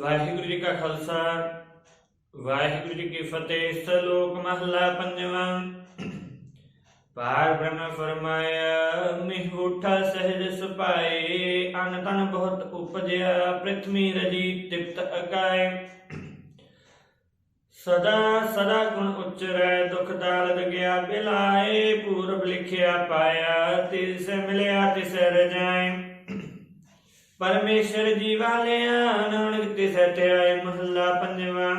ਵਾਹਿਗੁਰੂ ਜੀ ਕਾ ਖਾਲਸਾ, ਵਾਹਿਗੁਰੂ ਜੀ ਕੀ ਫਤਿਹ, ਸਲੋਕ ਮਹਲਾ ਪੰਜਵਾਂ। ਪਾਰ ਬ੍ਰਹਮ ਫਰਮਾਇਆ, ਮਿਹ ਸਹਿਜ ਸੁਪਾਏ, ਅਨ ਤਨ ਬਹੁਤ ਉਪਜਿਆ, ਪ੍ਰਿਥਵੀ ਰਜੀ ਤਿਪਤ ਅਕਾਏ। ਸਦਾ ਸਦਾ ਗੁਣ ਉਚਰੈ, ਦੁਖ ਦਾਲਦ ਗਿਆ ਬਿਲਾਏ ਪੂਰਬ ਲਿਖਿਆ ਪਾਇਆ ਤਿਸ ਮਿਲਿਆ ਤਿਸ ਰਜਾਏ। ਪਰਮੇਸ਼ਰ ਜੀ ਵਾਲਿਆ ਨਾਨਕ ਤਿਸੈ ਧਿਆਏ ਮਹੱਲਾ ਪੰਜਵਾਂ।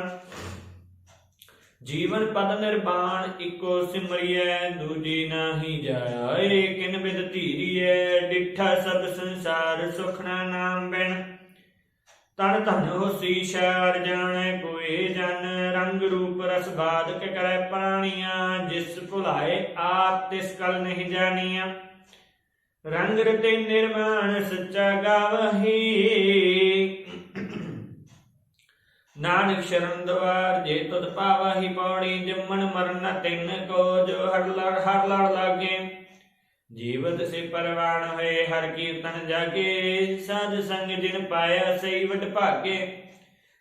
ਜੀਵਨ ਪਦ ਨਿਰਵਾਣ, ਇੱਕੋ ਸਿਮਰਿਐ, ਦੂਜੀ ਨਾਹੀ ਜਾਏ। ਕਿਨ ਬਿਦ ਧੀਰੀਐ, ਡਿਠਾ ਸਭ ਸੰਸਾਰ ਸੁਖਨਾ ਨਾਮ ਬਿਨ। ਤਨ ਧਨ ਹੋਸੀ ਸ਼ਾਰ ਜਾਣੈ ਕੋਈ ਜਨ। ਰੰਗ ਰੂਪ ਰਸ ਬਾਦ ਕੇ ਕਰੈ ਪ੍ਰਾਣੀਆਂ, ਜਿਸ ਭੁਲਾਏ ਆਪ, ਤਿਸ ਕਲ ਨਹੀਂ ਜਾਣੀਆਂ। ਰੰਗ ਰਤੇ ਨਿਰਮਾਣ ਸੱਚਾ ਗਾਵਹੀ। ਨਾਨਕ ਸ਼ਰਨ ਦਵਾਰ ਜੇ ਤੁਧ ਪਾਵਹੀ ਪੌੜੀ, ਜੰਮਣ ਮਰਨ ਤਿੰਨ ਕੋ ਜੋ ਹਰ ਲੜ ਹਰ ਲੜ ਲਾਗੇ। ਜੀਵਤ ਸੇ ਪਰਵਾਣ ਹੋਏ, ਹਰ ਕੀਰਤਨ ਜਾਗੇ। ਸਾਧ ਸੰਗ ਜਿਨ ਪਾਇਆ ਸਈ ਵਡ ਭਾਗੇ।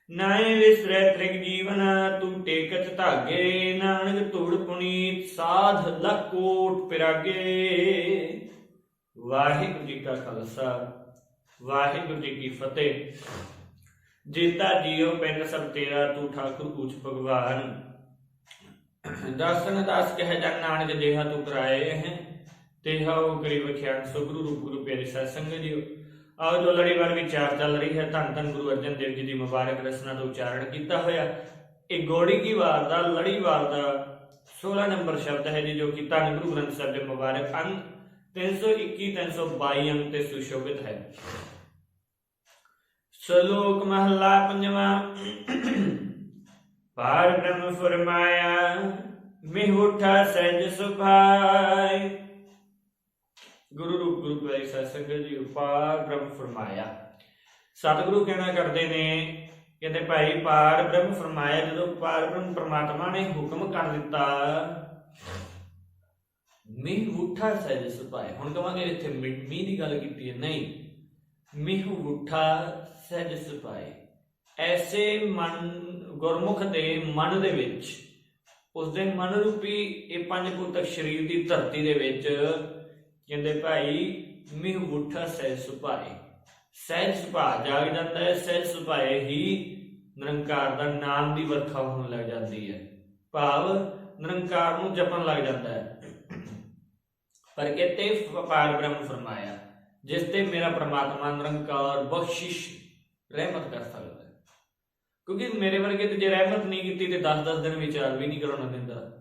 ਨਾਏ ਵਿਸਰੈ ਤ੍ਰਿਗ ਜੀਵਨ ਤੂੰ ਟੇਕਤ ਧਾਗੇ। ਨਾਨਕ ਧੂੜ ਪੁਨੀਤ, ਸਾਧ ਲਕੋਟ ਪਿਰਾਗੇ। ਵਾਹਿਗੁਰੂ ਜੀ ਕਾ ਖਾਲਸਾ, ਵਾਹਿਗੁਰੂ ਜੀ ਕੀ ਫਤਿਹ। ਜੀਤਾ ਜੀਓ ਪਿੰਡ ਸਭ ਤੇਰਾ ਤੂੰ ਠਾਕੁਰ ਊਚ ਭਗਵਾਨ। ਦਰਸ਼ਨ ਦਾਸ ਕਹਿ ਜਨ ਨਾਨਕ ਜਿਹਾ ਤੂੰ ਕਰਾਏ ਹੈ। ਤੇ ਹਉ ਕਰੀ ਵਖਿਆਨ ਸੋ ਗੁਰੂ ਰੂਪ ਗੁਰੂ ਪਿਆਰੇ ਸਾਧ ਸੰਗਤ ਜੀਓ। ਆਓ ਜੋ ਲੜੀਵਾਰ ਵਿਚਾਰ ਚੱਲ ਰਹੀ ਹੈ, ਧੰਨ ਧੰਨ ਗੁਰੂ ਅਰਜਨ ਦੇਵ ਜੀ ਦੀ ਮੁਬਾਰਕ ਰਸਨਾ ਤੋਂ ਉਚਾਰਨ ਕੀਤਾ ਹੋਇਆ। ਇਹ ਗੋੜੀ ਕੀ ਵਾਰ ਦਾ ਲੜੀਵਾਰ ਦਾ 16 ਨੰਬਰ ਸ਼ਬਦ ਹੈ ਜੀ, ਜੋ ਕਿ ਧੰਨ ਗੁਰੂ ਗ੍ਰੰਥ ਸਾਹਿਬ ਦੇ ਮੁਬਾਰਕ ਅੰਗ 321 322 ਅੰਗ ਤੇ ਸੁਸ਼ੋਭਿਤ ਹੈ। ਸ਼ਲੋਕ ਮਹਲਾ ਪੰਜਵਾਂ। ਪਾਰ ਬ੍ਰਹਮ ਫਰਮਾਇਆ, ਮਿਹ ਸਹਿਜ ਸੁਭਾਈ ਗੁਰੂ ਰੂਪ ਗੁਰੂ ਪਿਆਰੀ ਸਾਧ ਜੀ ਪਾਰ ਬ੍ਰਹਮ ਫਰਮਾਇਆ। ਸਤਿਗੁਰੂ ਕਹਿਣਾ ਕਰਦੇ ਨੇ ਕਹਿੰਦੇ ਭਾਈ ਪਾਰ ਬ੍ਰਹਮ ਫਰਮਾਇਆ, ਜਦੋਂ ਪਾਰ ਬ੍ਰਹਮ ਪ੍ਰਮਾਤਮਾ ਨੇ ਹੁਕਮ ਕਰ ਦਿੱਤਾ ਮਿਹ ਉਠਾ ਸਹਿਜ ਸੁਭਾਈ ਹੁਣ ਕਵਾਂਗੇ ਇੱਥੇ ਮੀਂਹ ਦੀ ਗੱਲ ਕੀਤੀ ਹੈ, ਨਹੀਂ। ਮਿਹ ਉਠਾ ਸਹਿਜ ਸੁਭਾਈ ਐਸੇ ਮਨ, ਗੁਰਮੁਖ ਦੇ ਮਨ ਦੇ ਵਿੱਚ, ਉਸ ਦੇ ਮਨ ਰੂਪੀ ਇਹ ਪੰਜ ਭੂਤਕ ਸਰੀਰ ਦੀ ਧਰਤੀ ਦੇ ਵਿੱਚ ਕਹਿੰਦੇ ਭਾਈ, ਮਿਹ ਉਠਾ ਸਹਿਜ ਸੁਭਾਈ ਸਹਿਜ ਸੁਭਾ ਜਾਗ ਜਾਂਦਾ ਹੈ ਸਹਿਜ ਸੁਭਾਏ ਹੀ ਨਿਰੰਕਾਰ ਦਾ ਨਾਮ ਦੀ ਵਰਖਾ ਹੋਣ ਲੱਗ ਜਾਂਦੀ ਹੈ। ਭਾਵ ਨਿਰੰਕਾਰ ਨੂੰ ਜਪਣ ਲੱਗ ਜਾਂਦਾ ਹੈ। ਪਰ ਕਿਤੇ ਪਾਰ ਬ੍ਰਹਮ ਫਰਮਾਇਆ, ਜਿਸ ਤੇ ਮੇਰਾ ਪ੍ਰਮਾਤਮਾ ਨਿਰੰਕਾਰ ਬਖਸ਼ਿਸ਼ ਰਹਿਮਤ ਕਰ ਸਕਦਾ ਕਿਉਂਕਿ ਮੇਰੇ ਵਰਗੇ ਤੇ ਜੇ ਰਹਿਮਤ ਨਹੀਂ ਕੀਤੀ ਤੇ 10-10 ਦਿਨ ਵਿਚਾਰ ਵੀ ਨਹੀਂ ਕਰਾਉਣਾ ਦਿੰਦਾ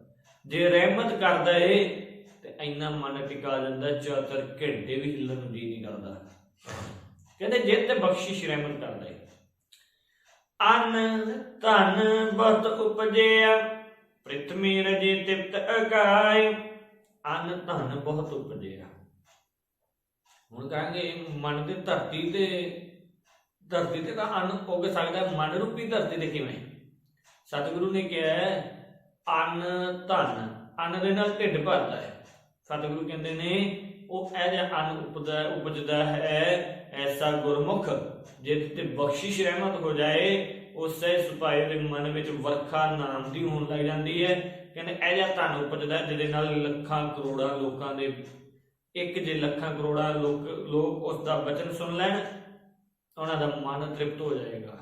ਜੇ ਰਹਿਮਤ ਕਰਦਾ ਏ, ਤੇ ਇੰਨਾ ਮਨ ਟਿਕਾ ਜਾਂਦਾ ਚਾਤਰ ਘੰਟੇ ਵੀ ਹਿੱਲਣ ਨੂੰ ਜੀ ਨਹੀਂ ਕਰਦਾ। ਕਹਿੰਦੇ ਜੇ ਤੇ ਬਖਸ਼ਿਸ਼ ਰਹਿਮਤ ਕਰਦਾ ਏ। ਅਨ ਧਨ ਬਤ ਉਪਜਿਆ, ਪ੍ਰਿਥਵੀ ਰਜੀ ਤਿਪਤ ਅਕਾਇ ਅੰਨ ਧਨ ਬਹੁਤ ਉਪਜਿਆ ਹੁਣ ਕਹਾਂਗੇ ਮਨ ਦੀ ਧਰਤੀ ਤੇ ਧਰਤੀ ਤੇ ਤਾਂ ਅੰਨ ਉੱਗ ਸਕਦਾ, ਮਨ ਰੂਪੀ ਧਰਤੀ ਤੇ ਕਿਵੇਂ? ਸਤਿਗੁਰੂ ਨੇ ਕਿਹਾ ਅੰਨ ਧਨ, ਅੰਨ ਦੇ ਨਾਲ ਢਿੱਡ ਭਰਦਾ ਹੈ। ਸਤਿਗੁਰੂ ਕਹਿੰਦੇ ਨੇ, ਉਹ ਇਹ ਜਿਹਾ ਅੰਨ ਉਪਜਦਾ ਉਪਜਦਾ ਹੈ, ਐਸਾ ਗੁਰਮੁਖ ਜਿਸ ਤੇ ਬਖਸ਼ਿਸ਼ ਰਹਿਮਤ ਹੋ ਜਾਏ, ਉਸੇ ਸੁਪਾਏ ਦੇ ਮਨ ਵਿੱਚ ਵਰਖਾ ਨਾਮ ਦੀ ਹੋਣ ਲੱਗ ਜਾਂਦੀ ਹੈ। ਕਹਿੰਦੇ, ਇਹ ਜਿਹਾ ਧਨ ਉਪਜਦਾ ਜਿਹਦੇ ਨਾਲ ਲੱਖਾਂ ਕਰੋੜਾਂ ਲੋਕਾਂ ਦੇ ਇੱਕ ਜੇ ਲੱਖਾਂ ਕਰੋੜਾਂ ਲੋਕ ਲੋਕ ਉਸ ਦਾ ਬਚਨ ਸੁਣ ਲੈਣ ਉਹਨਾਂ ਦਾ ਮਨ ਤ੍ਰਿਪਤ ਹੋ ਜਾਏਗਾ।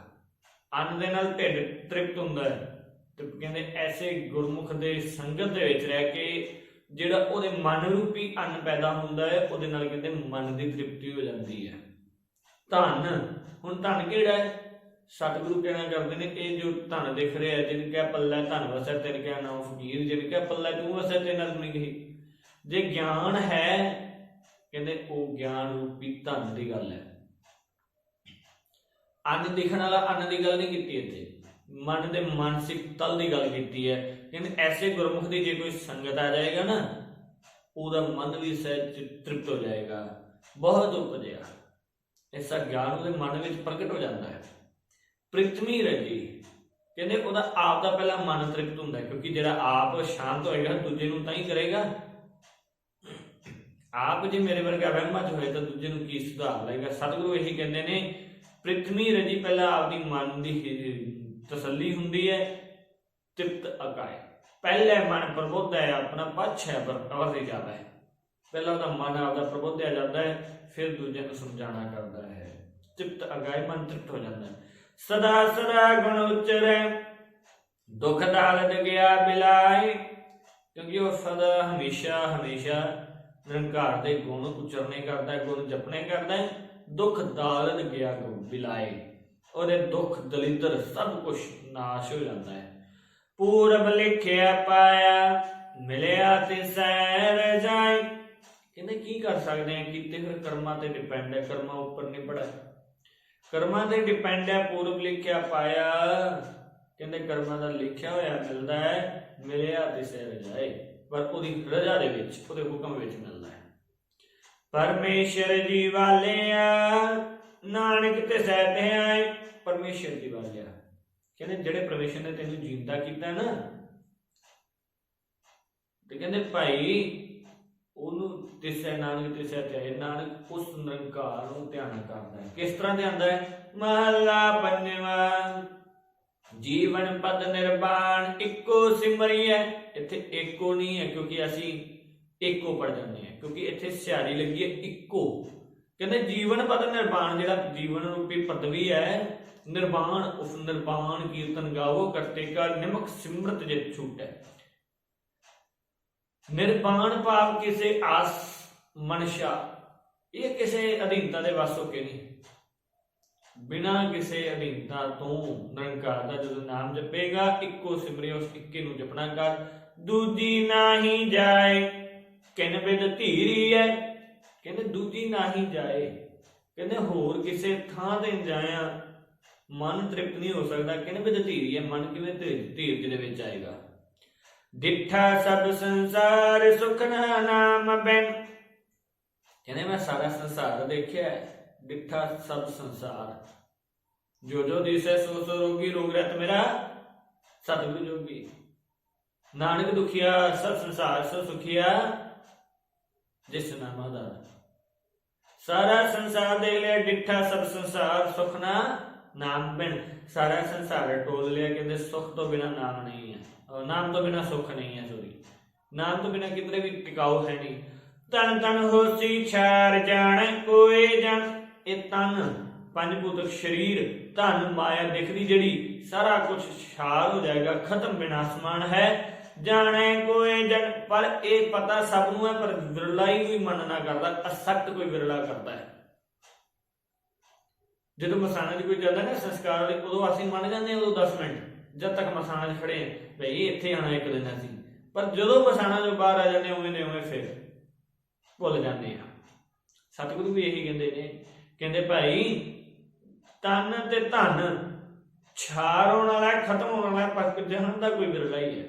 ਅੰਨ ਦੇ ਨਾਲ ਢਿੱਡ ਤ੍ਰਿਪਤ ਹੁੰਦਾ ਹੈ। ਤੇ ਕਹਿੰਦੇ, ਐਸੇ ਗੁਰਮੁਖ ਦੇ ਸੰਗਤ ਦੇ ਵਿੱਚ ਰਹਿ ਕੇ ਜਿਹੜਾ ਉਹਦੇ ਮਨ ਰੂਪੀ ਅੰਨ ਪੈਦਾ ਹੁੰਦਾ ਹੈ, ਉਹਦੇ ਨਾਲ ਕਹਿੰਦੇ, ਮਨ ਦੀ ਤ੍ਰਿਪਤੀ ਹੋ ਜਾਂਦੀ ਹੈ। ਧਨ, ਹੁਣ ਧਨ ਕਿਹੜਾ ਹੈ? ਸਤਿਗੁਰੂ ਕਹਿਣਾ ਕਰਦੇ ਨੇ ਇਹ ਜੋ ਧਨ ਦਿਖ ਰਿਹਾ ਜਿਨ ਜਿਹਨ ਪੱਲਾ ਧਨ ਵਸੈ ਤੇਰੇ ਕਿਹਾ ਨਾਮ ਫਕੀਰ, ਜਿਨ ਕਿਹਾ ਪੱਲਾ ਤੂੰ ਵਸੈ ਤੇ ਨਾਲ ਗਈ। ਜੇ ਗਿਆਨ ਹੈ, ਕਹਿੰਦੇ ਉਹ ਗਿਆਨ ਰੂਪੀ ਧਨ ਦੀ ਗੱਲ ਹੈ। ਅੰਨ ਦਿਖਣ ਵਾਲਾ ਅੰਨ ਦੀ ਗੱਲ ਨਹੀਂ ਕੀਤੀ ਇੱਥੇ। ਮਨ ਦੇ ਮਾਨਸਿਕ ਤਲ ਦੀ ਗੱਲ ਕੀਤੀ ਹੈ। ਕਹਿੰਦੇ ਐਸੇ ਗੁਰਮੁਖ ਦੀ ਜੇ ਕੋਈ ਸੰਗਤ ਆ ਜਾਏਗਾ ਨਾ, ਉਹਦਾ ਮਨ ਵੀ ਸਹਿਜ ਤ੍ਰਿਪਤ ਹੋ ਜਾਏਗਾ, ਬਹੁਤ ਉਪਜਿਆ ਐਸਾ ਗਿਆਨ ਉਹਦੇ ਮਨ ਵਿੱਚ ਪ੍ਰਗਟ ਹੋ ਜਾਂਦਾ ਹੈ। ਪ੍ਰਿਥਵੀ ਰਜੀ ਕਹਿੰਦੇ ਉਹਦਾ ਆਪ ਦਾ ਪਹਿਲਾਂ ਮਨ ਤ੍ਰਿਪਤ ਹੁੰਦਾ ਕਿਉਂਕਿ ਜਿਹੜਾ ਆਪ ਸ਼ਾਂਤ ਹੋਏਗਾ, ਦੂਜੇ ਨੂੰ ਤਾਂ ਹੀ ਕਰੇਗਾ। ਆਪ ਜੇ ਮੇਰੇ ਵਰਗਾ ਵਹਿਮਾਂ ਚ ਹੋਏ ਤਾਂ ਦੂਜੇ ਨੂੰ ਕੀ ਸੁਧਾਰ ਲਏਗਾ? ਸਤਿਗੁਰੂ ਇਹੀ ਕਹਿੰਦੇ ਨੇ ਪ੍ਰਿਥਵੀ ਰਜੀ ਪਹਿਲਾਂ ਆਪਦੀ ਮਨ ਦੀ ਤਸੱਲੀ ਹੁੰਦੀ ਹੈ ਤਿਪਤ ਅਕਾਏ ਪਹਿਲੇ ਮਨ ਪ੍ਰਬੋਧ ਹੈ, ਆਪਣਾ ਪਛ ਹੈ, ਪਰ ਅਵਰ ਦੀ ਜਾਵੇ ਪਹਿਲਾਂ ਉਹਦਾ ਮਨ ਆਪਦਾ ਪ੍ਰਬੋਧਿਆ ਜਾਂਦਾ ਹੈ, ਫਿਰ ਦੂਜੇ ਨੂੰ ਸਮਝਾਣਾ ਕਰਦਾ ਹੈ। ਤਿਪਤ ਅਗਾਏ ਮਨ ਤ੍ਰਿਪਤ ਹੋ ਜਾਂਦਾ ਹੈ। ਸਦਾ ਸਦਾ ਗੁਣ ਉਚਰੈ। ਦੁਖ ਦਾਲਤ ਗਿਆ ਬਿਲਾਈ ਕਿਉਂਕਿ ਉਹ ਸਦਾ ਹਮੇਸ਼ਾ ਹਮੇਸ਼ਾ ਨਿਰੰਕਾਰ ਦੇ ਗੁਣ ਉਚਰਨੇ ਕਰਦਾ ਹੈ ਗੁਣ ਜਪਣੇ ਕਰਦਾ। ਹੈ ਦੁਖ ਦਾਲਤ ਗਿਆ ਬਿਲਾਈ ਉਹਦੇ ਦੁੱਖ ਦਲਿੱਦਰ ਸਭ ਕੁਝ ਨਾਸ਼ ਹੋ ਜਾਂਦਾ ਹੈ। ਪੂਰਬ ਲਿਖਿਆ ਪਾਇਆ, ਮਿਲਿਆ ਤੇ ਸੈਰ ਜਾਏ। ਕਹਿੰਦੇ ਕੀ ਕਰ ਸਕਦੇ ਆ? ਕੀਤੇ ਫਿਰ ਕਰਮਾਂ ਤੇ ਡਿਪੈਂਡ ਹੈ, ਕਰਮਾਂ ਉੱਪਰ ਨਹੀਂ ਪੜਾ ਕਰਮਾਂ ਤੇ ਡਿਪੈਂਡ ਹੈ, ਪੂਰਬ ਲਿਖਿਆ ਪਾਇਆ। ਕਹਿੰਦੇ ਕਰਮਾਂ ਦਾ ਲਿਖਿਆ ਹੋਇਆ ਮਿਲਦਾ ਹੈ ਮਿਲਿਆ ਤੇ ਸਹਿ ਪਰ ਉਹਦੀ ਰਜ਼ਾ ਦੇ ਵਿੱਚ, ਉਹਦੇ ਹੁਕਮ ਵਿੱਚ ਮਿਲਦਾ ਹੈ। ਪਰਮੇਸ਼ਰ ਜੀ ਵਾਲਿਆ ਨਾਨਕ ਤੇ ਸਹਿਤੇ ਆਏ ਪਰਮੇਸ਼ਰ ਜੀ ਵਾਲਿਆ ਕਹਿੰਦੇ ਜਿਹੜੇ ਪਰਮੇਸ਼ਰ ਨੇ ਤੈਨੂੰ ਜਿੰਦਾ ਕੀਤਾ ਨਾ, ਤੇ ਕਹਿੰਦੇ ਭਾਈ ਉਹਨੂੰ ਤਿਸੈ ਨਾਨਕ ਤਿਸੈ ਧਿਆਏ ਨਾਨਕ ਉਸ ਨਿਰੰਕਾਰ ਨੂੰ ਧਿਆਨ ਕਰਦਾ ਹੈ। ਕਿਸ ਤਰ੍ਹਾਂ ਧਿਆਨਦਾ ਹੈ? ਮਹਲਾ ਪੰਜਵਾਂ, ਜੀਵਨ ਪਦ ਨਿਰਵਾਣ, ਇੱਕੋ ਸਿਮਰੀਐ ਇੱਥੇ ਏਕੋ ਨਹੀਂ ਹੈ, ਕਿਉਂਕਿ ਅਸੀਂ ਏਕੋ ਪੜ ਜਾਂਦੇ ਹਾਂ, ਕਿਉਂਕਿ ਇੱਥੇ ਸਿਆਰੀ ਲੱਗੀ ਹੈ, ਇੱਕੋ। ਕਹਿੰਦੇ ਜੀਵਨ ਪਦ ਨਿਰਵਾਣ, ਜਿਹੜਾ ਜੀਵਨ ਰੂਪੀ ਪਦਵੀ ਹੈ, ਨਿਰਵਾਣ, ਉਸ ਨਿਰਵਾਣ ਕੀਰਤਨ ਗਾਵੋ ਕਰਤੇ ਕਾ ਨਿਮਕ ਸਿਮਰਤ ਜੇ ਛੂਟੈ। ਨਿਰਵਾਣ ਭਾਵ ਕਿਸੇ ਆਸ ਮਨਸ਼ਾ। ਇਹ ਕਿਸੇ ਅਧੀਨਤਾ ਦੇ ਵੱਸ ਹੋ ਕੇ ਨਹੀਂ। ਬਿਨਾ ਕਿਸੇ ਅਧੀਨਤਾ ਤੋਂ ਨਿਰੰਕਾਰ ਦਾ ਜਦੋਂ ਨਾਮ ਜਪੇਗਾ, ਇੱਕੋ ਸਿਮਰਿ ਉਸ ਇੱਕੇ ਨੂੰ ਜਪਣਾ ਕਰ। ਦੂਜੀ ਨਾਹੀ ਜਾਏ, ਕਿਨ ਬਿਦ ਧੀਰੀ ਹੈ ਕਹਿੰਦੇ ਦੂਜੀ ਨਾਹੀ ਜਾਏ, ਕਹਿੰਦੇ ਹੋਰ ਕਿਸੇ ਥਾਂ ਤੇ ਜਾਇਆ। ਮਨ ਤ੍ਰਿਪਤ ਨਹੀਂ ਹੋ ਸਕਦਾ, ਕਿਨ ਬਿਦ ਧੀਰੀ ਹੈ ਮਨ ਕਿਵੇਂ ਧੀਰ ਧੀਰਜ ਦੇ ਵਿੱਚ ਆਏਗਾ? ਡਿੱਠਾ ਸਭ ਸੰਸਾਰ ਸੁਖ ਨਾ ਨਾਮ ਬਿਨ ਕਹਿੰਦੇ ਮੈਂ ਸਾਰਾ ਸੰਸਾਰ ਦੇਖਿਆ ਹੈ। ਸਭ ਸੰਸਾਰ। ਜੋ ਜੋ ਦਿਸੈ ਸੋ ਸੋ ਰੋਗੀ, ਰੋਗ ਰਹਿਤ ਮੇਰਾ ਸਤਿਗੁਰੂ ਜੋਗੀ। ਨਾਨਕ ਦੁਖੀਆ, ਸਭ ਸੰਸਾਰ ਸੋ ਸੁਖੀਆ, ਜਿਸ ਨਾਮ ਆਧਾਰ ਸਾਰਾ ਸੰਸਾਰ ਦੇਖ ਲਿਆ ਡਿੱਠਾ ਸਭ ਸੰਸਾਰ ਸੁਖ ਨਾ ਨਾਮ ਬਿਨ ਸਾਰਾ ਸੰਸਾਰ ਟੋਲ ਲਿਆ ਕਹਿੰਦੇ ਸੁਖ ਤੋਂ ਬਿਨਾ ਨਾਮ ਨਹੀਂ ਹੈ। ਨਾਮ ਤੋਂ ਬਿਨਾ ਸੁਖ ਨਹੀਂ ਹੈ ਸੋਰੀ ਨਾਮ ਤੋਂ ਬਿਨਾ ਕਿਧਰੇ ਵੀ ਟਿਕਾਉ ਹੈ ਨਹੀਂ। ਤਨ ਤਨ ਹੋਸੀ ਛਾਰ ਜਾਣ ਕੋਈ ਜਨ ਇਹ ਤਨ ਪੰਜ ਭੂਤਕ ਸਰੀਰ, ਧਨ ਮਾਇਆ ਦਿਖਦੀ ਜਿਹੜੀ ਸਾਰਾ ਕੁਝ ਛਾਰ ਹੋ ਜਾਏਗਾ, ਖਤਮ ਬਿਨਾਸਮਾਨ ਹੈ। ਜਾਣੇ ਕੋਈ ਜਨ ਪਰ ਇਹ ਪਤਾ ਸਭ ਨੂੰ ਹੈ, ਪਰ ਵਿਰਲਾ ਹੀ ਕੋਈ ਮੰਨਣਾ ਕਰਦਾ ਅਸਕਤ ਕੋਈ ਵਿਰਲਾ ਕਰਦਾ ਹੈ। ਜਦੋਂ ਮਸਾਣਾ ਚ ਕੋਈ ਜਾਂਦਾ ਨਾ, ਸੰਸਕਾਰ ਵਾਲੀ, ਉਦੋਂ ਅਸੀਂ ਮੰਨ ਜਾਂਦੇ ਹਾਂ ਉਦੋਂ 10 ਮਿੰਟ, ਜਦ ਤੱਕ ਮਸਾਣਾ 'ਚ ਖੜੇ ਹਾਂ, ਭਈ ਇੱਥੇ ਆਣਾ ਇੱਕ ਦਿਨ ਅਸੀਂ। ਪਰ ਜਦੋਂ ਮਸਾਣਾ ਜੋ ਬਾਹਰ ਆ ਜਾਂਦੇ ਉਵੇਂ ਨੇ ਉਵੇਂ ਫਿਰ ਭੁੱਲ ਜਾਂਦੇ ਆ ਸਤਿਗੁਰੂ ਵੀ ਇਹੀ ਕਹਿੰਦੇ ਨੇ, ਕਹਿੰਦੇ ਭਾਈ ਤਨ ਤੇ ਧਨ, ਛਾਰ ਹੋਣ ਵਾਲਾ, ਖਤਮ ਹੋਣ ਵਾਲਾ ਪਰ ਜਹਨ ਦਾ ਕੋਈ ਵਿਰਲਾ ਹੀ ਹੈ।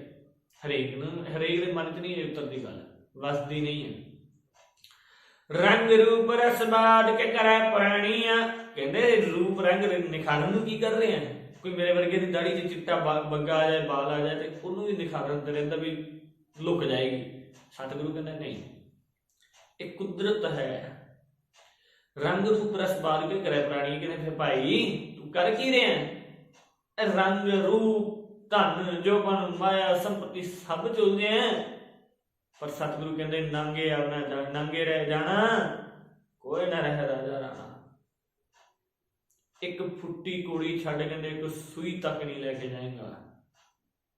ਹਰੇਕ ਨੂੰ, ਹਰੇਕ ਦੇ ਮਨ 'ਚ ਨਹੀਂ ਇਹ ਉਤਰਦੀ ਗੱਲ, ਵਸਦੀ ਨਹੀਂ ਹੈ। ਰੰਗ ਰੂਪ ਰਸ ਬਾਦ ਕੇ ਕਰੈ ਪ੍ਰਾਣੀਆਂ। ਕਹਿੰਦੇ ਰੂਪ ਰੰਗ ਨਿਖਾਰਨ ਨੂੰ ਕੀ ਕਰ ਰਹੇ ਆ? ਕੋਈ ਮੇਰੇ ਵਰਗੇ ਦੀ ਦਾੜੀ 'ਚ ਚਿੱਟਾ ਬੱਗਾ ਆ ਜਾਏ, ਬਾਲ ਆ ਜਾਏ ਤੇ ਉਹਨੂੰ ਵੀ ਨਿਖਾਰਨ ਤੇ ਰਹਿੰਦਾ ਵੀ ਲੁਕ ਜਾਏਗੀ। ਸਤਿਗੁਰੂ ਕਹਿੰਦਾ ਨਹੀਂ। ਇਹ ਕੁਦਰਤ ਹੈ। ਰੰਗ ਰੂਪ ਰਸ ਬਾਦ ਕੇ ਕਰੈ ਪ੍ਰਾਣੀ ਕਹਿੰਦੇ ਫਿਰ ਭਾਈ ਤੂੰ ਕਰ ਕੀ ਰਿਹਾ? ਰੰਗ ਰੂਪ, ਧਨ, ਜੋਬਨ, ਮਾਇਆ, ਸੰਪਤੀ ਸਭ ਚੁਲਦੇ ਆ। ਪਰ ਸਤਿਗੁਰੂ ਕਹਿੰਦੇ, ਨੰਗੇ ਆਵਣਾ ਨੰਗੇ ਰਹਿ ਜਾਣਾ। ਕੋਈ ਨਾ ਰਹਿ ਰਾਜਾ ਰਾਣਾ। ਇੱਕ ਫੁੱਟੀ ਕੁੜੀ ਛੱਡ ਕਹਿੰਦੇ, ਇੱਕ ਸੂਈ ਤੱਕ ਨਹੀਂ ਲੈ ਕੇ ਜਾਏਗਾ।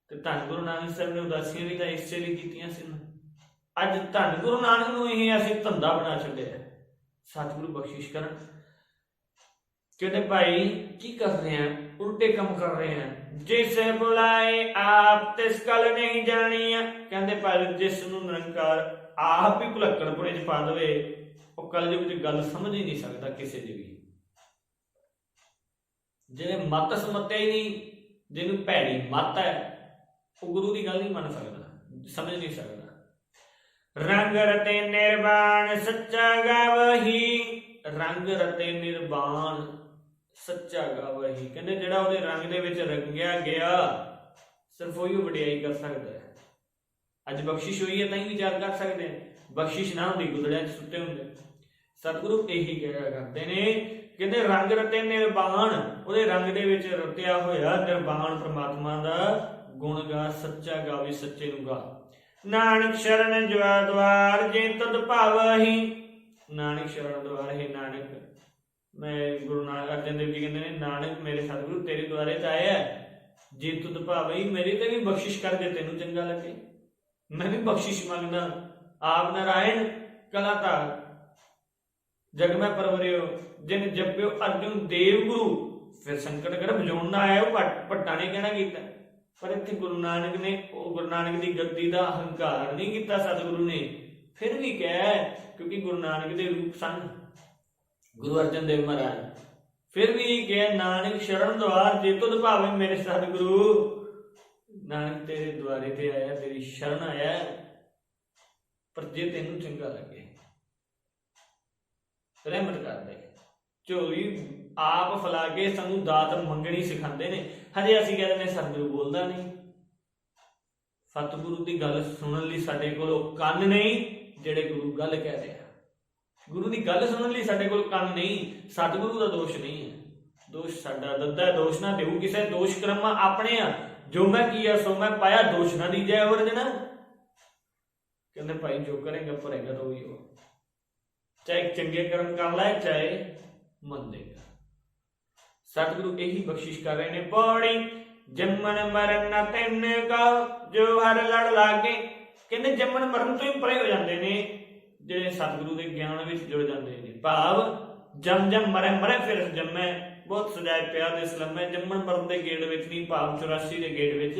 ਤੇ ਧੰਨ ਗੁਰੂ ਨਾਨਕ ਸਾਹਿਬ ਨੇ ਉਦਾਸੀਆਂ ਵੀ ਤਾਂ ਇਸੇ ਲਈ ਕੀਤੀਆਂ ਸੀ ਨਾ। ਅੱਜ ਧੰਨ ਗੁਰੂ ਨਾਨਕ ਨੂੰ ਇਹ ਅਸੀਂ ਧੰਦਾ ਬਣਾ ਛੱਡਿਆ ਸਤਿਗੁਰੂ ਬਖਸ਼ਿਸ਼ ਕਰਨ। ਕਹਿੰਦੇ, ਭਾਈ, ਕੀ ਕਰ ਰਹੇ ਆ? ਉਲਟੇ ਕੰਮ ਕਰ ਰਹੇ ਆ ਜਿਸੇ ਬੁਲਾਏ ਆਪ ਤਿਸ ਕਲ ਨਹੀਂ ਜਾਣੀਆ। ਕਹਿੰਦੇ ਪਰ ਜਿਸ ਨੂੰ ਨਿਰੰਕਾਰ ਆਪ ਹੀ ਭੁਲੱਕੜਪੁਣੇ ਚ ਪਾ ਦੇਵੇ, ਉਹ ਕਲਯੁਗ ਵਿੱਚ ਗੱਲ ਸਮਝ ਹੀ ਨਹੀਂ ਸਕਦਾ ਕਿਸੇ ਦੀ ਵੀ। ਜਿਹਨੇ ਮਤ ਸਮਤਿਆ ਹੀ ਨਹੀਂ, ਜਿਹਨੂੰ ਭੈੜੀ ਮਤ ਹੈ, ਉਹ ਗੁਰੂ ਦੀ ਗੱਲ ਨਹੀਂ ਮੰਨ ਸਕਦਾ, ਸਮਝ ਨਹੀਂ ਸਕਦਾ। ਰੰਗ ਰਤੇ ਨਿਰਵਾਣ ਸੱਚਾ ਗਾਵਹੀ, ਰੰਗ ਰਤੇ ਨਿਰਵਾਣ ਸੱਚਾ ਗਾਵਹੀ ਕਹਿੰਦੇ ਜਿਹੜਾ ਉਹਦੇ ਰੰਗ ਦੇ ਵਿੱਚ ਰੰਗਿਆ ਗਿਆ, ਸਿਰਫ ਉਹੀ ਵਡਿਆਈ ਕਰ ਸਕਦਾ ਹੈ। ਅੱਜ ਬਖਸ਼ਿਸ਼ ਹੋਈ ਹੈ ਤਾਂ ਹੀ ਵਿਚਾਰ ਕਰ ਸਕਦੇ ਹਾਂ। ਬਖਸ਼ਿਸ਼ ਨਾ ਹੁੰਦੀ, ਗੁਦੜਿਆਂ 'ਚ ਸੁੱਤੇ ਹੁੰਦੇ। ਸਤਿਗੁਰੂ ਇਹੀ ਕਹਿਆ ਕਰਦੇ ਨੇ। ਕਹਿੰਦੇ ਰੰਗ ਰਤੇ ਨਿਰਵਾਣ, ਉਹਦੇ ਰੰਗ ਦੇ ਵਿੱਚ ਰਤਿਆ ਹੋਇਆ ਨਿਰਵਾਣ ਪ੍ਰਮਾਤਮਾ ਦਾ ਗੁਣ ਗਾ, ਸੱਚਾ ਗਾਵੇ, ਸੱਚੇ ਨੂੰ ਗਾ। ਨਾਨਕ ਸ਼ਰਨ ਜਵਾ ਦਵਾਰ ਜੇ ਤਦ ਭਾਵਹੀ ਨਾਨਕ ਸ਼ਰਨ ਦਵਾਰ, ਹੈ ਨਾਨਕ। ਮੈਂ ਗੁਰੂ ਨਾਨਕ ਅਰਜਨ ਦੇਵ ਜੀ ਕਹਿੰਦੇ ਨੇ, ਨਾਨਕ ਮੇਰੇ ਸਤਿਗੁਰੂ, ਤੇਰੇ ਦੁਆਰੇ ਤਾਂ ਆਇਆ ਜੇ ਤੁਧ ਭਾਵਈ ਮੇਰੇ ਤੇ ਵੀ ਬਖਸ਼ਿਸ਼ ਕਰ ਦੇ, ਤੈਨੂੰ ਚੰਗਾ ਲੱਗੇ। ਮੈਂ ਵੀ ਬਖਸ਼ਿਸ਼ ਮੰਗਦਾ, ਆਪ ਨਾਰਾਇਣ ਕਲਾਤਾਰ ਜਗ ਮੈਂ ਪਰਵਰਿਓ, ਜਿਨ ਜਪਿਓ ਅਰਜੁਨ ਦੇਵ ਗੁਰੂ, ਫਿਰ ਸੰਕਟ ਕਰ ਬਜਾਉਣ ਨਾ ਆਇਆ ਉਹ ਭੱਟ- ਭੱਟਾਂ ਨੇ ਕਹਿਣਾ ਕੀਤਾ। ਪਰ ਇੱਥੇ ਗੁਰੂ ਨਾਨਕ ਨੇ, ਉਹ ਗੁਰੂ ਨਾਨਕ ਦੀ ਗੱਦੀ ਦਾ ਹੰਕਾਰ ਨਹੀਂ ਕੀਤਾ ਸਤਿਗੁਰੂ ਨੇ। ਫਿਰ ਵੀ ਕਹਿ, ਕਿਉਂਕਿ ਗੁਰੂ ਨਾਨਕ ਦੇ ਰੂਪ ਸਨ। ਗੁਰੂ ਅਰਜਨ ਦੇਵ ਮਹਾਰਾਜ। ਫਿਰ ਵੀ ਕਹਿ, ਨਾਨਕ ਸ਼ਰਨ ਦਵਾਰ, ਜੇ ਤੁਧ ਭਾਵੇਂ ਮੇਰੇ ਸਤਿਗੁਰੂ, ਨਾਨਕ ਤੇਰੇ ਦੁਆਰੇ ਤੇ ਆਇਆ, ਤੇਰੀ ਸ਼ਰਨ ਆਇਆ, ਪਰ ਜੇ ਤੈਨੂੰ ਚੰਗਾ ਲੱਗੇ, ਰਹਿਮਤ ਕਰ ਦੇ। ਝੋਲੀ ਆਪ ਫਲਾ ਕੇ ਸਾਨੂੰ ਦਾਤ ਮੰਗਣੀ ਸਿਖਾਉਂਦੇ ਨੇ। ਹਜੇ ਅਸੀਂ ਕਹਿੰਦੇ ਨੇ, ਸਤਿਗੁਰੂ ਬੋਲਦਾ ਨਹੀਂ। ਸਤਿਗੁਰੂ ਦੀ ਗੱਲ ਸੁਣਨ ਲਈ ਸਾਡੇ ਕੋਲ ਉਹ ਕੰਨ ਨਹੀਂ, ਜਿਹੜੇ ਗੁਰੂ ਗੱਲ ਕਹਿ ਰਿਹਾ ਗੁਰੂ ਦੀ ਗੱਲ ਸੁਣਨ ਲਈ ਸਾਡੇ ਕੋਲ ਕੰਨ ਨਹੀਂ, ਸਤਿਗੁਰੂ ਦਾ ਦੋਸ਼ ਨਹੀਂ ਹੈ। ਦੋਸ਼ ਸਾਡਾ ਦੱਦਾ ਦੋਸ਼ ਨਾ ਦੇਉ ਕਿਸੇ, ਦੋਸ਼ ਕਰਮਾ ਆਪਣੇ ਆ। ਜੋ ਮੈਂ ਕੀਆ, ਸੋ ਮੈਂ ਪਾਇਆ, ਦੋਸ਼ ਨਾ ਦੀ ਜੈ ਵਰਜਣਾ ਕਹਿੰਦੇ ਭਾਈ, ਜੋ ਕਰੇਗਾ, ਭਰੇਗਾ ਤਾਂ ਉਹੀ। ਹੋ ਚਾਹੇ ਚੰਗੇ ਕਰਮ ਕਰ ਲੈ, ਚਾਹੇ ਮੰਦੇ ਸਤਿਗੁਰੂ ਇਹੀ ਬਖਸ਼ਿਸ਼ ਕਰ ਰਹੇ ਨੇ, ਪੌੜੀ ਜੰਮਣ ਮਰਨ ਨਾ ਤੈਨ ਕਾ, ਜੋ ਹਰ ਲੜ ਲਾਗੇ। ਕਹਿੰਦੇ ਜੰਮਣ ਮਰਨ ਤੋਂ ਹੀ ਪਰੇ ਹੋ ਜਾਂਦੇ ਨੇ। ਜਿਹੜੇ ਸਤਿਗੁਰੂ ਦੇ ਗਿਆਨ ਵਿੱਚ ਜੁੜ ਜਾਂਦੇ ਨੇ। ਭਾਵ ਜਮ ਜਮ ਮਰੇ ਮਰੇ ਫਿਰ ਜੰਮੇ, ਬਹੁਤ ਸਜਾਇ ਪਿਆ ਦੇ ਸਲਮੇ, ਜੰਮਣ ਮਰਨ ਦੇ ਗੇੜ ਵਿੱਚ ਨਹੀਂ, ਭਾਵ 84 ਦੇ ਗੇੜ ਵਿੱਚ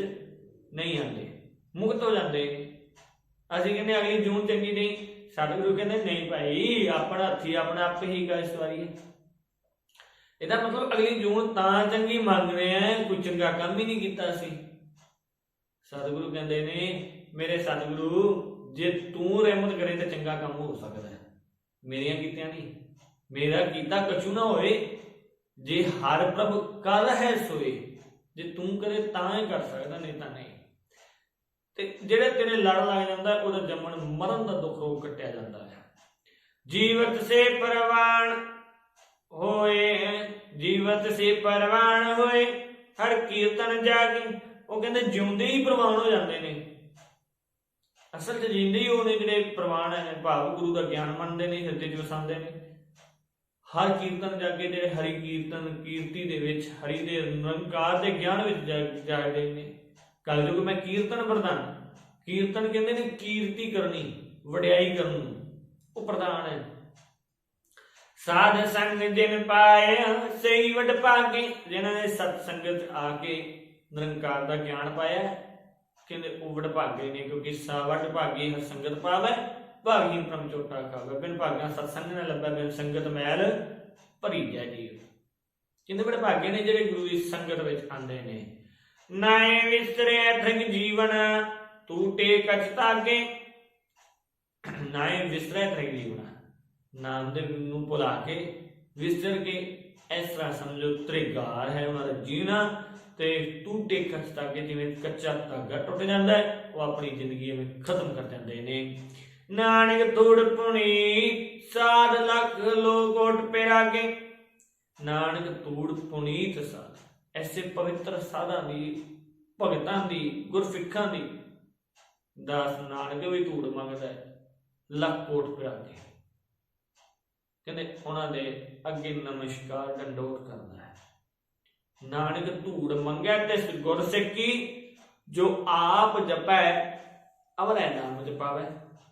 ਨਹੀਂ ਆਉਂਦੇ। ਮੁਕਤ ਹੋ ਜਾਂਦੇ। ਅਸੀਂ ਕਹਿੰਦੇ ਅਗਲੀ ਜੂਨ ਚੰਗੀ ਨਹੀਂ। ਸਤਿਗੁਰੂ ਕਹਿੰਦੇ, ਨਹੀਂ ਭਾਈ, ਆਪਣਾ ਹੱਥੀ ਆਪਣਾ ਆਪ ਹੀ ਗਾ ਇਸ ਵਾਰੀ। ਇਹਦਾ ਮਤਲਬ ਅਗਲੀ ਜੂਨ ਤਾਂ ਚੰਗੀ ਮੰਗ ਰਹੇ ਆ, ਕੋਈ ਚੰਗਾ ਕੰਮ ਹੀ ਨਹੀਂ ਕੀਤਾ ਸੀ ਸਤਿਗੁਰੂ ਕਹਿੰਦੇ ਨੇ, ਮੇਰੇ ਸਤਿਗੁਰੂ ਜੇ ਤੂੰ ਰਹਿਮਤ ਕਰੇ ਤਾਂ ਚੰਗਾ ਕੰਮ ਹੋ ਸਕਦਾ ਹੈ। ਮੇਰੀਆਂ ਕੀਤਿਆਂ ਨਹੀਂ। ਮੇਰਾ ਕੀਤਾ ਕਛੂ ਨਾ ਹੋਏ ਜੇ ਹਰ ਪ੍ਰਭ ਕਰ ਹੈ ਸੋਏ। ਜੇ ਤੂੰ ਕਰੇ ਤਾਂ ਹੀ ਕਰ ਸਕਦਾ, ਨਹੀਂ ਤਾਂ ਨਹੀਂ। ਤੇ ਜਿਹੜੇ ਤੇਰੇ ਲੜ ਲੱਗ ਜਾਂਦਾ, ਉਹਦਾ ਜੰਮਣ ਮਰਨ ਦਾ ਦੁੱਖ ਰੋਗ ਕੱਟਿਆ ਜਾਂਦਾ ਹੈ। ਜੀਵਤ ਸੇ ਪਰਵਾਨ ਹੋਏ। ਜੀਵਤ ਸੇ ਪਰਵਾਨ ਹੋਏ। ਹਰ ਕੀਰਤਨ ਜਾਗੇ। ਉਹ ਕਹਿੰਦੇ ਜਿਉਂਦੇ ਹੀ ਪ੍ਰਵਾਨ ਹੋ ਜਾਂਦੇ ਨੇ। ਅਸਲ 'ਚ ਜਿੰਦੇ ਉਹ ਨੇ ਜਿਹੜੇ ਪ੍ਰਵਾਨ ਹੈ ਭਾਵ ਗੁਰੂ ਦਾ ਗਿਆਨ ਮੰਨਦੇ ਨੇ, ਹਿਰਦੇ 'ਚ ਵਸਾਉਂਦੇ ਨੇ, ਹਰ ਕੀਰਤਨ ਜਾ ਕੇ ਜਿਹੜੇ ਹਰੀ ਕੀਰਤਨ, ਕੀਰਤੀ ਦੇ ਵਿੱਚ, ਹਰੀ ਦੇ ਨਿਰੰਕਾਰ ਦੇ ਗਿਆਨ ਵਿੱਚ ਜਾਗਦੇ ਨੇ। ਕਲਯੁਗ ਮੈਂ ਕੀਰਤਨ ਪ੍ਰਧਾਨ, ਕੀਰਤਨ ਕਹਿੰਦੇ ਨੇ ਕੀਰਤੀ ਕਰਨੀ, ਵਡਿਆਈ ਕਰਨੀ ਉਹ ਪ੍ਰਧਾਨ ਹੈ। ਸਾਧ ਸੰਗ ਜਿਨ ਪਾਇਆ ਸਹੀ ਵਡ ਭਾਗੇ, ਜਿਨ੍ਹਾਂ ਨੇ ਸਤ ਸੰਗਤ ਆ ਕੇ ਨਿਰੰਕਾਰ ਦਾ ਗਿਆਨ ਪਾਇਆ ਕਹਿੰਦੇ ਉਹ ਵਡ ਭਾਗੇ ਨੇ ਕਿਉਂਕਿ ਸਾ ਵਡ ਭਾਗੇ ਹਰ ਸੰਗਤ ਪਾਵੇ ਭਾਗੀ ਪ੍ਰਮ ਚੋਟਾ ਖਾਵੇ ਬਿਨ ਭਾਗਾਂ ਸਤ ਸੰਗ ਨਾ ਲੱਭੈ, ਬਿਨ ਸੰਗਤ ਮੈਲ ਭਰੀ ਜੈ ਜੀ ਕਹਿੰਦੇ ਬੜੇ ਭਾਗੇ ਨੇ ਜਿਹੜੇ ਗੁਰੂ ਦੀ ਸੰਗਤ ਵਿੱਚ ਆਂਦੇ ਨੇ। ਨਾਏ ਵਿਸਰਿਆ ਠਗ ਜੀਵਨ ਟੂਟੇ ਕਛਤਾਗੇ ਨਾਏ ਵਿਸਰਿਆ ਠਗ ਜੀਵਨ, ਨਾਮ ਦੇ ਨੂੰ ਭੁਲਾ ਕੇ ਵਿਸਰ ਕੇ, ਇਸ ਤਰ੍ਹਾਂ ਸਮਝੋ ਤ੍ਰਿਗਾਰ ਹੈ ਉਹਨਾਂ ਦਾ ਜੀਣਾ। ਤੇ ਟੂਟੇ ਕਛਤਾਗੇ ਜਿਵੇਂ ਕੱਚਾ ਧਾਗਾ ਟੁੱਟ ਜਾਂਦਾ ਹੈ, ਉਹ ਆਪਣੀ ਜ਼ਿੰਦਗੀ ਐਵੇਂ ਖਤਮ ਕਰ ਦਿੰਦੇ ਨੇ। ਨਾਨਕ ਤੋੜ ਪੁਨੀਤ ਸਾਧ ਲੱਖ ਲੋਕੋਟ ਪਿਰਾਗੇ। ਨਾਨਕ ਤੂੜ ਪੁਨੀਤ ਸਾਧ, ਐਸੇ ਪਵਿੱਤਰ ਸਾਧਾਂ ਦੀ, ਭਗਤਾਂ ਦੀ, ਗੁਰਸਿੱਖਾਂ ਦੀ, ਦਾਸ ਨਾਨਕ ਵੀ ਧੂੜ ਮੰਗਦਾ ਹੈ, ਲੱਖ ਕੋਟ ਪਿਆ ਕਹਿੰਦੇ ਉਹਨਾਂ ਦੇ ਅੱਗੇ ਨਮਸਕਾਰ ਡੰਡੋਤ ਕਰਦਾ ਹੈ। ਨਾਨਕ ਧੂੜ ਮੰਗੈ ਤੇ ਗੁਰਸਿੱਖੀ ਜੋ ਆਪ ਜਪੈ, ਅਵਰੈ ਨਾਮ ਜਪਾਵੇ।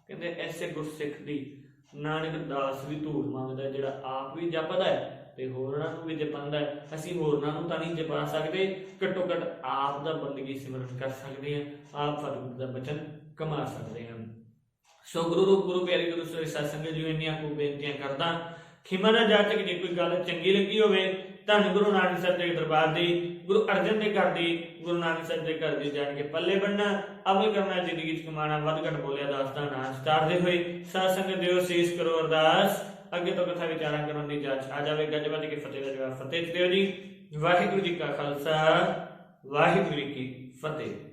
ਕਹਿੰਦੇ ਐਸੇ ਗੁਰਸਿੱਖ ਦੀ ਨਾਨਕ ਦਾਸ ਵੀ ਧੂੜ ਮੰਗਦਾ, ਜਿਹੜਾ ਆਪ ਵੀ ਜਪਦਾ ਹੈ ਤੇ ਹੋਰਨਾਂ ਨੂੰ ਵੀ ਜਪਾਉਂਦਾ ਅਸੀਂ ਹੋਰਨਾਂ ਨੂੰ ਤਾਂ ਨਹੀਂ ਜਪਾ ਸਕਦੇ, ਘੱਟੋ ਘੱਟ ਆਪ ਦਾ ਬੰਦਗੀ ਸਿਮਰਨ ਕਰ ਸਕਦੇ ਹਾਂ, ਆਪ ਫਰਜ਼ ਦਾ ਬਚਨ ਕਮਾ ਸਕਦੇ ਹਾਂ। ਸੋ ਗੁਰੂ ਰੂਪ ਗੁਰੂ ਪਿਆਰੇ ਗੁਰੂ ਸ੍ਰੀ ਸਤਸੰਗ ਜੀ ਇੰਨੀਆਂ ਕੋ ਬੇਨਤੀਆਂ ਕਰਦਾ ਖਿਮਾ ਨਾ ਜਾਚਕ ਜੇ ਕੋਈ ਗੱਲ ਚੰਗੀ ਲੱਗੀ ਹੋਵੇ, ਧੰਨ ਗੁਰੂ ਨਾਨਕ ਸਾਹਿਬ ਦੇ ਦਰਬਾਰ ਦੀ, ਗੁਰੂ ਅਰਜਨ ਦੇ ਘਰ ਦੀ, ਗੁਰੂ ਨਾਨਕ ਸਾਹਿਬ ਦੇ ਘਰ ਦੀ ਜਾਣ ਕੇ ਪੱਲੇ ਬੰਨਣਾ ਅਮਲ ਕਰਨਾ, ਜ਼ਿੰਦਗੀ ਚ ਕਮਾਣਾ ਵੱਧ ਘਟ ਬੋਲਿਆ ਦਾਸ ਦਾ ਨਾਮ ਸਟਾਰਦੇ ਹੋਏ ਸਾਧ ਸੰਗਤ ਦਿਓ, ਸੀਸ ਕਰੋ ਅਰਦਾਸ। ਅੱਗੇ ਤੋਂ ਕਥਾ ਵਿਚਾਰਾਂ ਕਰਨ ਦੀ ਜਾਂਚ ਆ ਜਾਵੇ, ਗੱਜ ਵੱਜ ਕੇ ਫਤਿਹ ਦਾ ਜਵਾਬ ਫਤਿਹ ਦਿਓ ਜੀ। ਵਾਹਿਗੁਰੂ ਜੀ ਕਾ ਖਾਲਸਾ, ਵਾਹਿਗੁਰੂ ਜੀ ਕੀ ਫਤਿਹ।